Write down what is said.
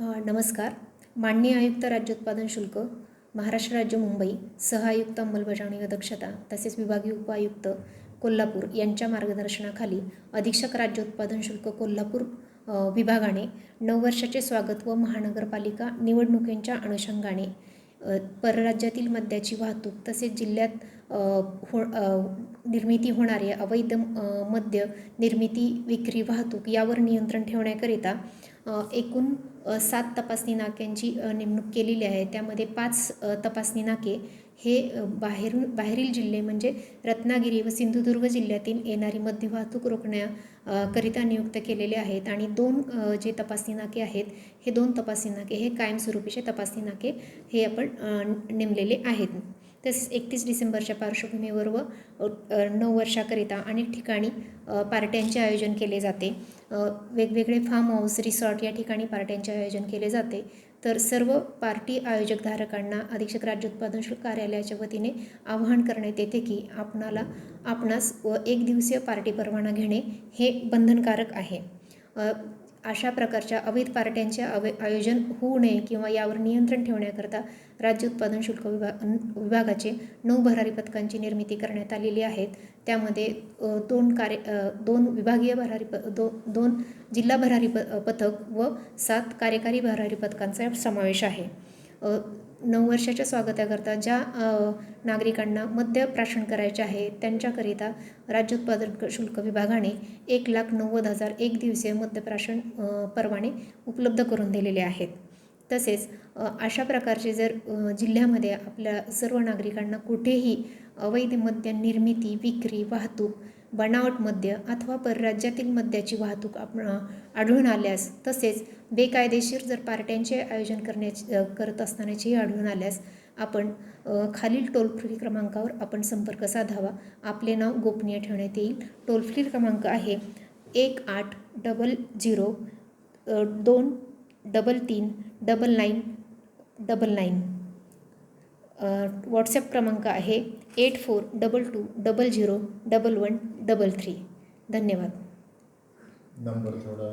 नमस्कार. माननीय आयुक्त राज्य उत्पादन शुल्क महाराष्ट्र राज्य मुंबई सहआयुक्त अंमलबजावणी व दक्षता तसेच विभागीय उपायुक्त कोल्हापूर यांच्या मार्गदर्शनाखाली अधीक्षक राज्य उत्पादन शुल्क कोल्हापूर विभागाने नऊ वर्षाचे स्वागत व महानगरपालिका निवडणुकींच्या अनुषंगाने परराज्यातील मद्याची वाहतूक तसेच जिल्ह्यात हो निर्मिती होणारे अवैध मद्य निर्मिती विक्री वाहतूक यावर नियंत्रण ठेवण्याकरिता एकूण सात तपासणी नाक्यांची नेमणूक केलेली आहे. त्यामध्ये पाच तपासणी नाके हे बाहेरून बाहेरील जिल्हे म्हणजे रत्नागिरी व सिंधुदुर्ग जिल्ह्यातील येणारी मध्य वाहतूक रोखण्याकरिता नियुक्त केलेले आहेत आणि दोन जे तपासणी नाके आहेत हे दोन तपासणी नाके हे कायमस्वरूपीचे तपासणी नाके हे आपण नेमलेले आहेत. तसेच एकतीस डिसेंबरच्या पार्श्वभूमीवर व नऊ वर्षाकरिता अनेक ठिकाणी पार्ट्यांचे आयोजन केले जाते. वेगवेगळे फार्म हाऊस रिसॉर्ट या ठिकाणी पार्ट्यांचे आयोजन केले जाते. तर सर्व पार्टी आयोजकधारकांना अधीक्षक राज्य उत्पादन शुल्क कार्यालयाच्या वतीने आवाहन करण्यात येते की आपणाला आपणास व एक दिवसीय पार्टी परवाना घेणे हे बंधनकारक आहे. अशा प्रकारच्या अवैध पार्ट्यांचे अवे आयोजन होऊ नये किंवा यावर नियंत्रण ठेवण्याकरता राज्य उत्पादन शुल्क विभाग विभागाचे नऊ भरारी पथकांची निर्मिती करण्यात आलेली आहेत. त्यामध्ये दोन कार्य दोन विभागीय भरारी प दो दोन जिल्हा भरारी प पथक व सात कार्यकारी भरारी पथकांचा समावेश आहे. नऊ वर्षाच्या स्वागताकरता ज्या नागरिकांना मद्य प्राशन करायचे आहे त्यांच्याकरिता राज्य उत्पादन शुल्क विभागाने एक लाख नव्वद हजार एक दिवसीय मद्यप्राशन परवाने उपलब्ध करून दिलेले आहेत. तसेच अशा प्रकारचे जर जिल्ह्यामध्ये आपल्या सर्व नागरिकांना कुठेही अवैध मद्य निर्मिती विक्री वाहतूक बनावट मद्य अथवा परराज्यातील मद्याची वाहतूक आपण आढळून आल्यास तसेच बेकायदेशीर जर पार्ट्यांचे आयोजन करण्याची करत असतानाची आढळून आल्यास आपण खालील टोल फ्री क्रमांकावर आपण संपर्क साधावा. आपले नाव गोपनीय ठेवण्यात येईल. टोल फ्री क्रमांक आहे एक आठ डबल झिरो दोन डबल तीन double nine double nine. WhatsApp क्रमांक आहे eight four double two double zero double one double three धन्यवाद. नंबर थोडा